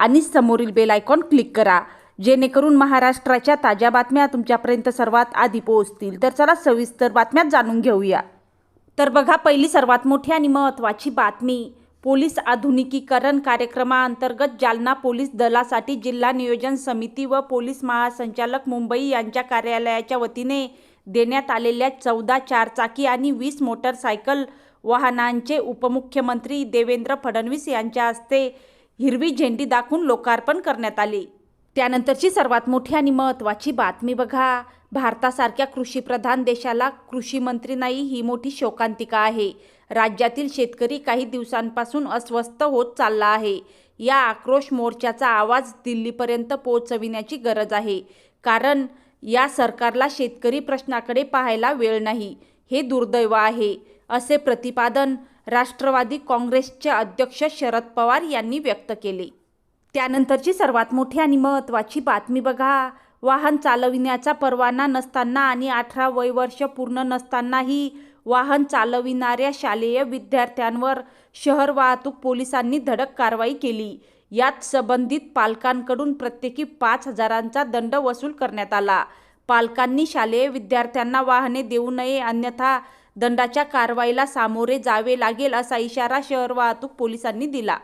आणि समोरील bell icon click करा. जेणेकरून महाराष्ट्राच्या ताज्या बातम्या तुमच्यापर्यंत सर्वात आधी पोहोचतील. तर चला सविस्तर बातम्यात जाणून घेऊया. तर बघा पहिली सर्वात मोठी आणि महत्त्वाची बातमी पोलीस आधुनिकीकरण कार्यक्रमाअंतर्गत जालना पोलीस दलासाठी जिल्हा नियोजन समिती व पोलीस महासंचालक मुंबई यांच्या कार्यालयाच्या वतीने देण्यात आलेल्या चौदा चारचाकी आणि वीस मोटरसायकल वाहनांचे उपमुख्यमंत्री देवेंद्र फडणवीस यांच्या हस्ते हिरवी झेंडी दाखवून लोकार्पण करण्यात आले. त्यानंतरची सर्वात मोठी आणि महत्त्वाची बातमी बघा. भारतासारख्या कृषीप्रधान देशाला कृषी मंत्री नाही ही मोठी शोकांतिका आहे. राज्यातील शेतकरी काही दिवसांपासून अस्वस्थ होत चालला आहे. या आक्रोश मोर्चाचा आवाज दिल्लीपर्यंत पोहोचविण्याची गरज आहे. कारण या सरकारला शेतकरी प्रश्नाकडे पाहायला वेळ नाही. हे दुर्दैव आहे. असे प्रतिपादन राष्ट्रवादी काँग्रेसचे अध्यक्ष शरद पवार यांनी व्यक्त केले. त्यानंतरची सर्वात मोठी आणि महत्त्वाची बातमी बघा. वाहन चालविण्याचा परवाना नसताना आणि अठरा वय वर्ष पूर्ण नसतानाही वाहन चालविणाऱ्या शालेय विद्यार्थ्यांवर शहर वाहतूक पोलिसांनी धडक कारवाई केली. यात संबंधित पालकांकडून प्रत्येकी पाच हजारांचा दंड वसूल करण्यात आला. पालकांनी शालेय विद्यार्थ्यांना वाहने देऊ नये अन्यथा दंडाच्या कारवाईला सामोरे जावे लागेल असा इशारा शहर वाहतूक पोलिसांनी दिला.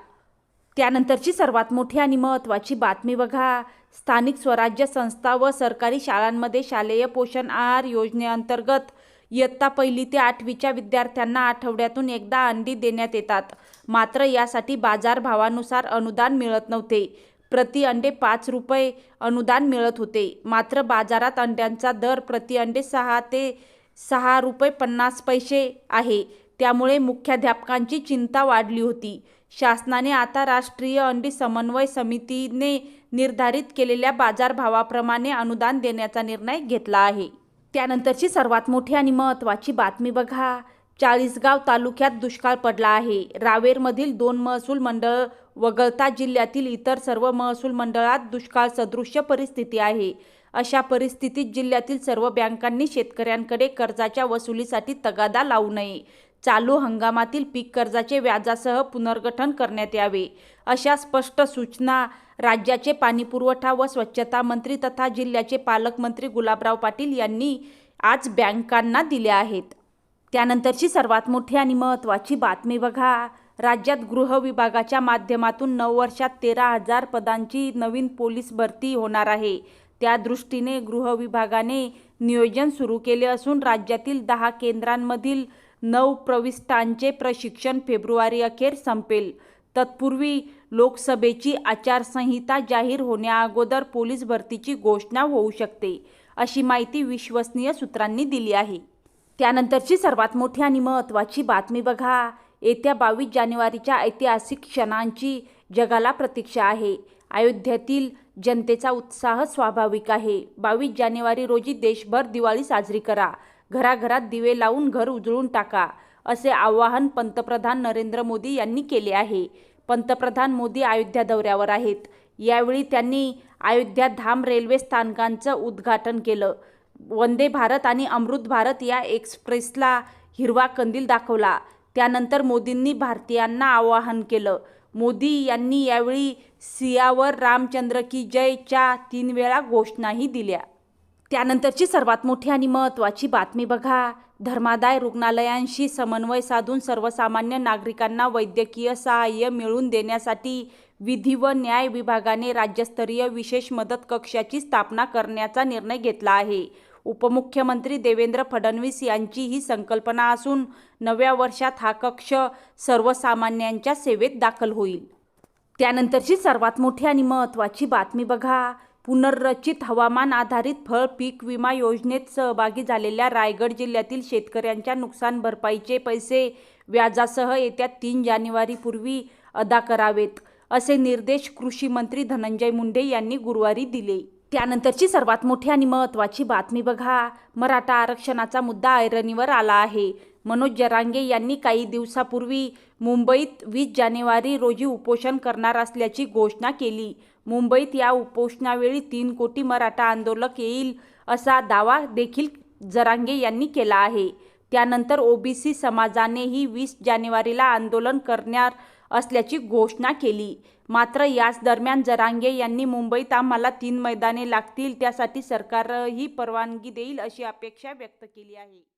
त्यानंतरची सर्वात मोठी आणि महत्त्वाची बातमी बघा. स्थानिक स्वराज्य संस्था व सरकारी शाळांमध्ये शालेय पोषण आहार योजनेअंतर्गत इयत्ता पहिली ते आठवीच्या विद्यार्थ्यांना आठवड्यातून एकदा अंडी देण्यात येतात. मात्र यासाठी बाजारभावानुसार अनुदान मिळत नव्हते. प्रति अंडे पाच रुपये अनुदान मिळत होते. मात्र बाजारात अंड्यांचा दर प्रति अंडे सहा ते सहा रुपये पन्नास पैसे आहे. त्यामुळे मुख्याध्यापकांची चिंता वाढली होती. शासनाने आता राष्ट्रीय अंडी समन्वय समितीने निर्धारित केलेल्या बाजारभावाप्रमाणे अनुदान देण्याचा निर्णय घेतला आहे. त्यानंतरची सर्वात मोठी आणि महत्त्वाची बातमी बघा. चाळीसगाव तालुक्यात दुष्काळ पडला आहे. रावेरमधील दोन महसूल मंडळ वगळता जिल्ह्यातील इतर सर्व महसूल मंडळात दुष्काळ सदृश्य परिस्थिती आहे. अशा परिस्थितीत जिल्ह्यातील सर्व बँकांनी शेतकऱ्यांकडे कर्जाच्या वसुलीसाठी तगादा लावू नये. चालू हंगामातील पीक कर्जाचे व्याजासह पुनर्गठन करण्यात यावे अशा स्पष्ट सूचना राज्याचे पाणीपुरवठा व स्वच्छता मंत्री तथा जिल्ह्याचे पालकमंत्री गुलाबराव पाटील यांनी आज बँकांना दिल्या आहेत. त्यानंतरची सर्वात मोठी आणि महत्त्वाची बातमी बघा. राज्यात गृह विभागाच्या माध्यमातून नऊ वर्षात तेरा हजार पदांची नवीन पोलीस भरती होणार आहे. त्या दृष्टीने गृह विभागाने नियोजन सुरू केले असून राज्यातील दहा केंद्रांमधील नऊ प्रविष्टांचे प्रशिक्षण फेब्रुवारी अखेर संपेल. तत्पूर्वी लोकसभेची आचारसंहिता जाहीर होण्याअगोदर पोलीस भरतीची घोषणा होऊ शकते अशी माहिती विश्वसनीय सूत्रांनी दिली आहे. त्यानंतरची सर्वात मोठी आणि महत्त्वाची बातमी बघा. येत्या बावीस जानेवारीच्या ऐतिहासिक क्षणांची जगाला प्रतीक्षा आहे. अयोध्येतील जनतेचा उत्साह स्वाभाविक आहे. बावीस जानेवारी रोजी देशभर दिवाळी साजरी करा. घराघरात दिवे लावून घर उजळून टाका असे आवाहन पंतप्रधान नरेंद्र मोदी यांनी केले आहे. पंतप्रधान मोदी अयोध्या दौऱ्यावर आहेत. यावेळी त्यांनी अयोध्या धाम रेल्वे स्थानकांचं उद्घाटन केलं. वंदे भारत आणि अमृत भारत या एक्सप्रेसला हिरवा कंदील दाखवला. त्यानंतर मोदींनी भारतीयांना आवाहन केलं. मोदी यांनी यावेळी सियावर रामचंद्र की जयच्या तीन वेळा घोषणाही दिल्या. त्यानंतरची सर्वात मोठी आणि महत्त्वाची बातमी बघा. धर्मादाय रुग्णालयांशी समन्वय साधून सर्वसामान्य नागरिकांना वैद्यकीय सहाय्य मिळवून देण्यासाठी विधी व न्याय विभागाने राज्यस्तरीय विशेष मदत कक्षाची स्थापना करण्याचा निर्णय घेतला आहे. उपमुख्यमंत्री देवेंद्र फडणवीस यांची ही संकल्पना असून नव्या वर्षात हा कक्ष सर्वसामान्यांच्या सेवेत दाखल होईल. त्यानंतरची सर्वात मोठी आणि महत्त्वाची बातमी बघा. पुनर्रचित हवामान आधारित फळ पीक विमा योजनेत सहभागी झालेल्या रायगड जिल्ह्यातील शेतकऱ्यांच्या नुकसान भरपाईचे पैसे व्याजासह येत्या तीन जानेवारीपूर्वी अदा करावेत असे निर्देश कृषी मंत्री धनंजय मुंडे यांनी गुरुवारी दिले. त्यानंतरची सर्वात मोठी आणि महत्त्वाची बातमी बघा. मराठा आरक्षणाचा मुद्दा ऐरणीवर आला आहे. मनोज जरांगे यांनी काही दिवसापूर्वी मुंबईत वीस जानेवारी रोजी उपोषण करणार असल्याची घोषणा केली. मुंबईत या उपोषणावेळी तीन कोटी मराठा आंदोलक येईल असा दावा देखील जरांगे यांनी केला आहे. त्यानंतर ओबीसी समाजानेही वीस जानेवारीला आंदोलन करणार असल्याची घोषणा केली. मात्र याच दरम्यान जरांगे यांनी मुंबईत आम्हाला तीन मैदाने लागतील त्यासाठी सरकारही परवानगी देईल अशी अपेक्षा व्यक्त केली आहे.